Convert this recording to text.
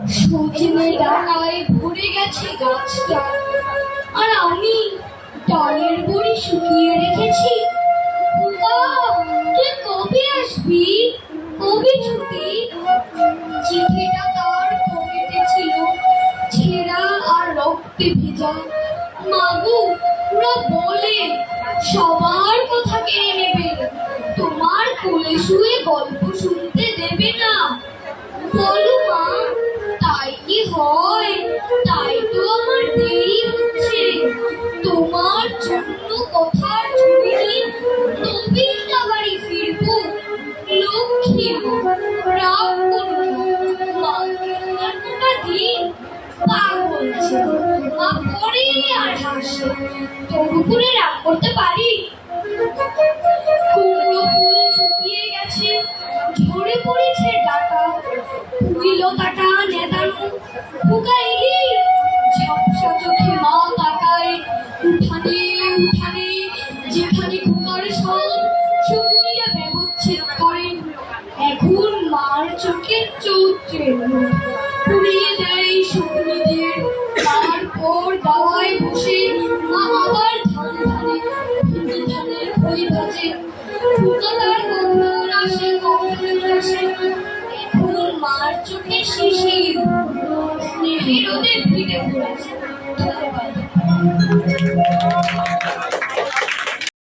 সজনে ডাটায় ভরে গেছে গাছটা। আর আমি ডালের বড়ি শুকিয়ে রেখেছি। কবে আসবি? কবে ছুটি? ছেঁড়া আর রক্তে ভেজা। মাগু ওরা বলে, সবার কথা কেড়ে নেবে। তোমার কোলে শুয়ে গল্প শুনতে দেবে না। বলো মা। হয়, তাই তো আমার দেরি হচ্ছে। তোমার জন্য কথার ঝুড়ি তবেই না লক্ষ্মী রাগ দিন পা বলছে মা পরে আর হাসে। তোর উপরে করতে পারি? কুমড়ো ফুল গেছে, ঝরে পড়েছে ডাটা। কুইলতাটা নেতানো যেখানে কুকার সব শকুনিরা ব্যবচ্ছেদ করেন এখন মার চোখে চৌত্রের পুড়িয়ে দেয় শকুনিদের তারপর দাওয়ায় বসে মা আবার ধান ধানে ধানের খই ভাজে। ফুটলার গন্ধ আসে কখন আসে। এখন মার চোখে শিশির স্নেহের ওদের ফিরে পড়েছে